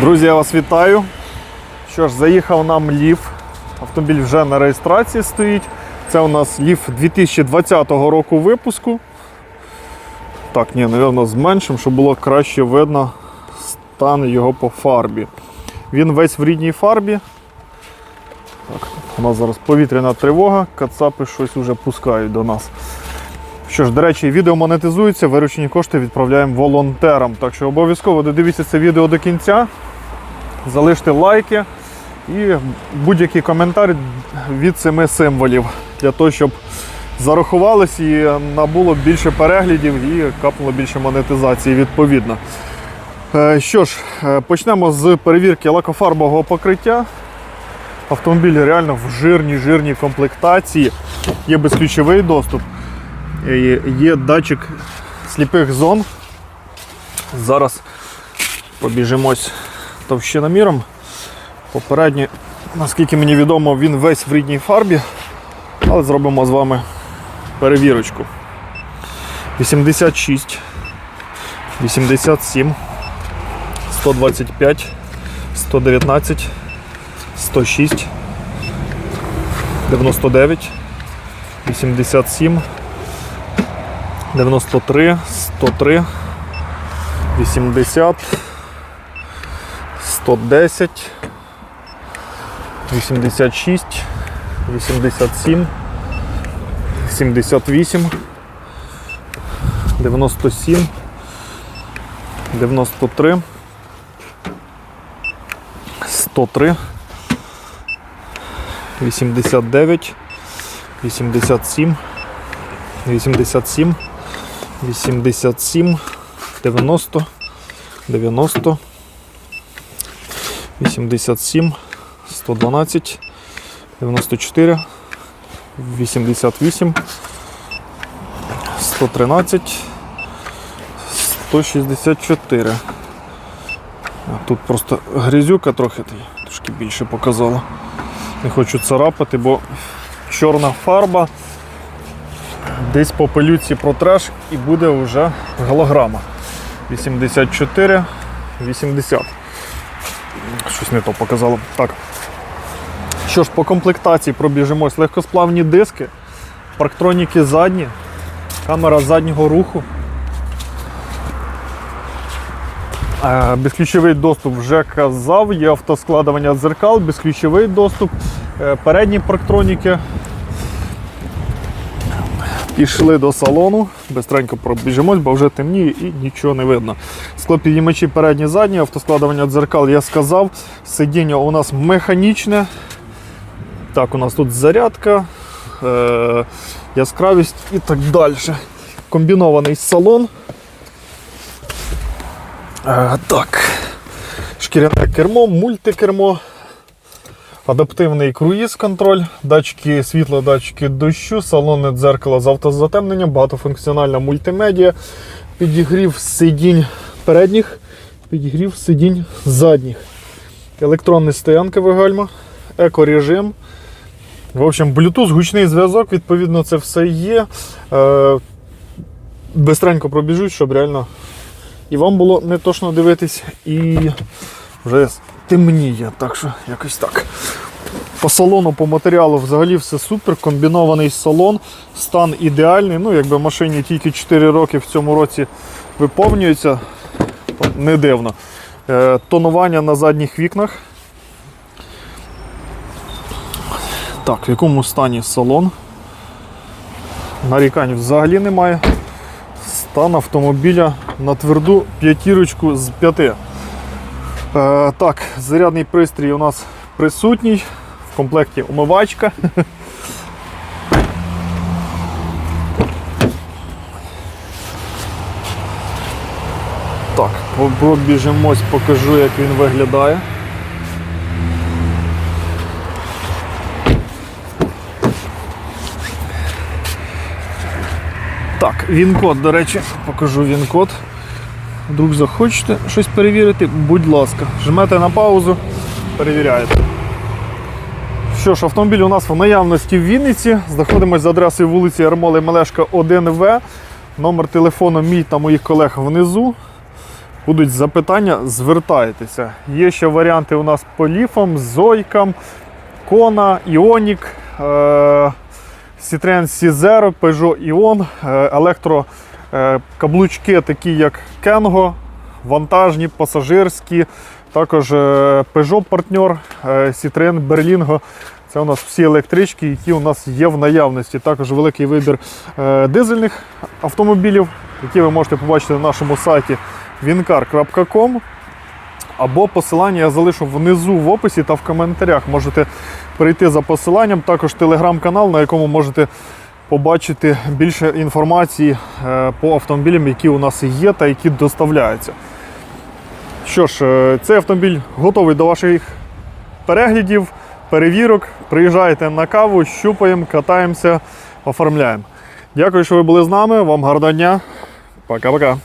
Друзі, я вас вітаю. Що ж, заїхав нам ліф. Автомобіль вже на реєстрації стоїть. Це у нас ліф 2020 року випуску. Так, ні, напевно, зменшимо, щоб було краще видно стан його по фарбі. Він весь в рідній фарбі. Так, у нас зараз повітряна тривога, кацапи щось уже пускають до нас. Що ж, до речі, відео монетизується, виручені кошти відправляємо волонтерам. Так що обов'язково додивіться це відео до кінця, залиште лайки і будь-який коментар від семи символів для того, щоб зарахувались і набуло більше переглядів і капнуло більше монетизації відповідно. Е, Що ж, е, почнемо з перевірки лакофарбового покриття. Автомобіль реально в жирній жирній комплектації. Є безключовий доступ. Е, Є датчик сліпих зон. Зараз побіжимось товщиноміром. Попередньо, наскільки мені відомо, він весь в рідній фарбі, але зробимо з вами перевірочку. 86, 87, 125, 119, 106, 99, 87, 93, 103, 80, 110, 86, 87, 78, 97, 93, 103, 89, 87, 87, 87, 90, 90, 87, 112, 94, 88, 113, 164. Тут просто грязюка трохи трошки більше показала. Не хочу царапати, бо чорна фарба десь по пилюці протреш і буде вже голограма. 84, 80. Щось не то показало. Так. Що ж, по комплектації пробіжимось легкосплавні диски, парктроніки задні, камера заднього руху. Е, Безключовий доступ вже казав, є автоскладування дзеркал, безключовий доступ, е, передні парктроніки. Пішли до салону, бистренько пробіжимось, бо вже темніє і нічого не видно. Склопідіймачі передні задні, автоскладування дзеркал я сказав. Сидіння у нас механічне. Так, у нас тут зарядка, е- яскравість і так далі. Комбінований салон. Е, так. Шкіряне кермо, мультикермо, адаптивний круїз-контроль, датчики світла, датчики дощу, салонне дзеркало з автозатемненням, багатофункціональна мультимедіа, підігрів сидінь передніх, підігрів сидінь задніх. Електронне стоянкове гальма, екорежим. В общем, Bluetooth, гучний зв'язок, відповідно, це все є. Е, бистренько пробіжуть, щоб реально і вам було не точно дивитись, і вже темніє. Так що якось так. По салону, по матеріалу взагалі все супер. Комбінований салон, стан ідеальний. Ну, якби машині тільки 4 роки в цьому році виповнюється, не дивно. Е, тонування на задніх вікнах. Так, в якому стані салон? Нарікань взагалі немає. Стан автомобіля на тверду п'ятірочку з п'яти. Е, так, зарядний пристрій у нас присутній. В комплекті умивачка. Так, пробіжимось, покажу, як він виглядає. Так, він-код, до речі, покажу він-код. Вдруг захочете щось перевірити, будь ласка, жмете на паузу, перевіряєте. Що ж, автомобіль у нас в наявності в Вінниці. Знаходимося за адресою вулиці Ермоли Мелешка 1В. Номер телефону мій та моїх колег внизу. будуть запитання, звертайтеся. Є ще варіанти у нас по ліфам, зойкам, Кона, Іонік, е, Citroen C0, Peugeot Ion, е, електро каблучки, такі як Kengo, вантажні, пасажирські, також е, Peugeot партнер, е, Citroen Berlingo. Це у нас всі електрички, які у нас є в наявності. Також великий вибір е, дизельних автомобілів, які ви можете побачити на нашому сайті wincar.com. Або посилання я залишу внизу в описі та в коментарях. Можете перейти за посиланням. Також телеграм-канал, на якому можете побачити більше інформації е, по автомобілям, які у нас є та які доставляються. Що ж, е, цей автомобіль готовий до ваших переглядів, перевірок. Приїжджайте на каву, щупаємо, катаємося, оформляємо. Дякую, що ви були з нами. Вам гарного дня. Пока-пока.